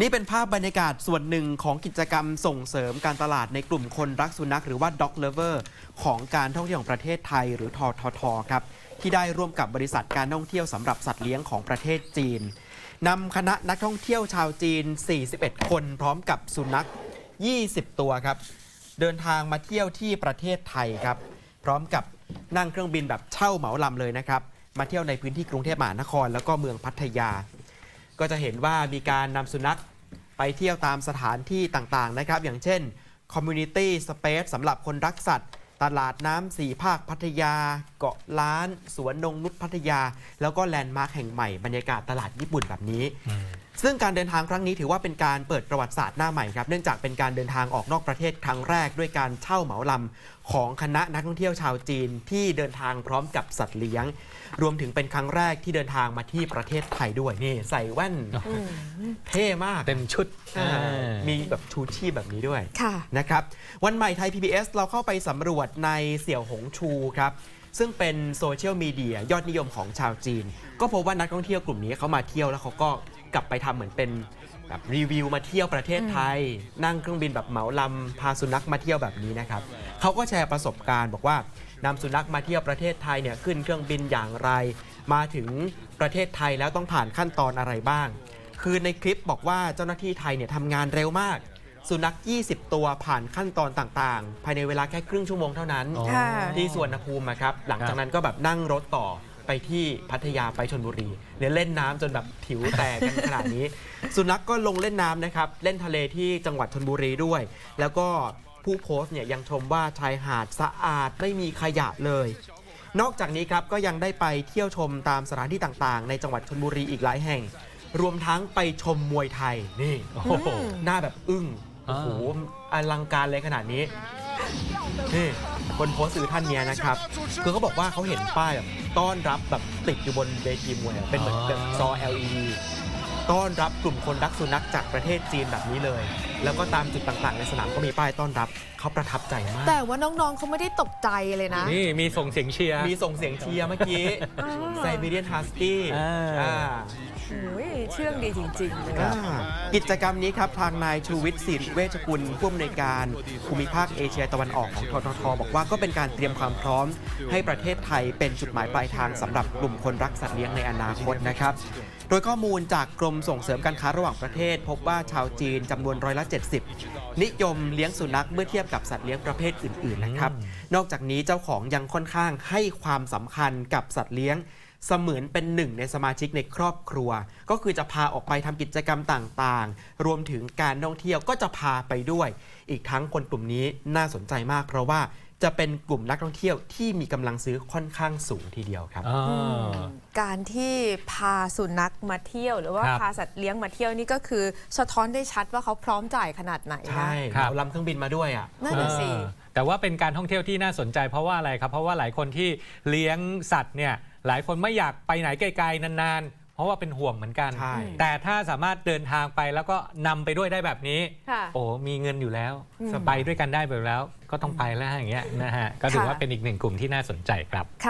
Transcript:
นี่เป็นภาพบรรยากาศส่วนหนึ่งของกิจกรรมส่งเสริมการตลาดในกลุ่มคนรักสุนัขหรือว่า Dog Lover ของการท่องเที่ยวของประเทศไทยหรือทททครับ ที่ได้ร่วมกับบริษัทการท่องเที่ยวสำหรับสัตว์เลี้ยงของประเทศจีนนำคณะนักท่องเที่ยวชาวจีน 41 คนพร้อมกับสุนัข 20 ตัวครับ เดินทางมาเที่ยวที่ประเทศไทยครับ พร้อมกับนั่งเครื่องบินแบบเช่าเหมาลำเลยนะครับ มาเที่ยวในพื้นที่กรุงเทพมหานคร แล้วก็เมืองพัทยา ก็จะเห็นว่ามีการนำสุนัขไปเที่ยวตามสถานที่ต่างๆนะครับ อย่างเช่น Community Space สำหรับคนรักสัตว์ ตลาดน้ำสี่ภาคพัทยาเกาะล้าน สวนนงนุษพัทยา แล้วก็แลนด์มาร์คแห่งใหม่บรรยากาศตลาดญี่ปุ่นแบบนี้ ซึ่งการเดินทางครั้งนี้ถือว่าเป็นการเปิดประวัติศาสตร์หน้าใหม่ครับ เนื่องจากเป็นการเดินทางออกนอกประเทศครั้งแรกด้วยการเช่าเหมาลำของคณะนักท่องเที่ยวชาวจีนที่เดินทางพร้อมกับสัตว์เลี้ยง รวมถึงเป็นครั้งแรกที่เดินทางมาที่ประเทศไทยด้วยนี่ใส่แว่นเท่มากเต็มชุดอ่าอ่ามีแบบชูชีพแบบนี้ด้วยค่ะ นะครับ วันใหม่ไทย PBS เราเข้าไปสำรวจในเสี่ยวหงชูครับ ซึ่งเป็นโซเชียลมีเดียยอดนิยมของชาวจีน ก็พบว่านักท่องเที่ยวกลุ่มนี้เขามาเที่ยวแล้วเขาก็กลับไปทำเหมือนเป็นแบบรีวิวมาเที่ยวประเทศไทย นั่งเครื่องบินแบบเหมาลำพาสุนัขมาเที่ยวแบบนี้นะครับเขาก็แชร์ประสบการณ์บอกว่านำสุนัขมาเที่ยวประเทศไทยเนี่ยขึ้นเครื่องบินอย่างไร มาถึงประเทศไทยแล้วต้องผ่านขั้นตอนอะไรบ้าง คือในคลิปบอกว่าเจ้าหน้าที่ไทยเนี่ยทำงานเร็วมาก สุนัข 20 ตัวผ่านขั้นตอนต่างๆ ภายในเวลาแค่ครึ่งชั่วโมงเท่านั้น อ๋อ ค่ะ ที่สวนภูมิอะครับ หลังจากนั้นก็แบบนั่งรถต่อไปที่พัทยาไปชนบุรีเนี่ยเล่นน้ำจนแบบผิวแตกกันขนาดนี้ สุนัขกก็ลงเล่นน้ำนะครับ เล่นทะเลที่จังหวัดชนบุรีด้วย แล้วก็ผู้โพสต์เนี่ยยังชมว่าชายหาดสะอาดไม่มีขยะเลย นอกจากนี้ครับก็ยังได้ไปเที่ยวชมตามสถานที่ต่างๆ ในจังหวัดชนบุรีอีกหลายแห่ง รวมทั้งไปชมมวยไทยนี่ โอ้โห หน้าแบบอึ้ง โอ้โหอลังการเลยขนาดนี้นี่บนโพสต์สื่อท่านเนี้ยนะครับ คือเขาบอกว่าเขาเห็นป้ายแบบต้อนรับแบบติดอยู่บนเวทีมวยอะเป็นเหมือนอ๋อแบบซอ LED ต้อนรับกลุ่มคนรักสุนัขจากประเทศจีนแบบนี้เลย แล้วก็ตามจุดต่างๆ ในสนามก็มีป้ายต้อนรับเขาประทับใจมาก แต่ว่าน้องๆเขาไม่ได้ตกใจเลยนะ นี่มีส่งเสียงเชียร์มีส่งเสียงเชียร์เมื่อกี้อ่าไซบีเรียนฮัสกี้อ่าโอ้ยเชื่องดีจริงๆเลยอ่ากิจกรรมนี้ครับทางนายชูวิทย์สิริเวชกุลผู้อำนวยการภูมิภาคเอเชียตะวันออกของทททบอกว่าก็เป็นการเตรียมความพร้อม ให้ประเทศไทยเป็นจุดหมายปลายทางสำหรับกลุ่มคนรักสัตว์เลี้ยงในอนาคตนะครับ โดยข้อมูลจากกรมส่งเสริมการค้าระหว่างประเทศ พบว่าชาวจีนจำนวนร้อยละ 70 นิยมเลี้ยงสุนัขเมื่อเทียบกับสัตว์เลี้ยงประเภทอื่นๆนะครับ นอกจากนี้เจ้าของยังค่อนข้างให้ความสำคัญกับสัตว์เลี้ยง เสมือนเป็นหนึ่งในสมาชิกในครอบครัว ก็คือจะพาออกไปทำกิจกรรมต่างๆ รวมถึงการท่องเที่ยวก็จะพาไปด้วย อีกทั้งคนกลุ่มนี้น่าสนใจมาก เพราะว่าจะเป็นกลุ่มนักท่องเที่ยวที่มีกำลังซื้อค่อนข้างสูงทีเดียวครับอ่าการที่พาสุนัขมาเที่ยว หรือว่าครับพาสัตว์เลี้ยงมาเที่ยวนี่ก็คือ สะท้อนได้ชัดว่าเขาพร้อมจ่ายขนาดไหนนะใช่ครับเอาลำเครื่องบินมาด้วยอะนั่นน่ะสิเออ แต่ว่าเป็นการท่องเที่ยวที่น่าสนใจเพราะว่าอะไรครับ เพราะว่าหลายคนที่เลี้ยงสัตว์เนี่ยหลายคนไม่อยากไปไหนไกลๆนานๆ เพราะว่าเป็นห่วงเหมือนกัน ใช่ แต่ถ้าสามารถเดินทางไปแล้วก็นำไปด้วยได้แบบนี้ ค่ะ โอ้มีเงินอยู่แล้วอืม ไปด้วยกันได้แบบแล้ว ก็ต้องไปแล้วอย่างเงี้ยนะฮะก็ถือว่าเป็นอีกหนึ่งกลุ่มที่น่าสนใจครับ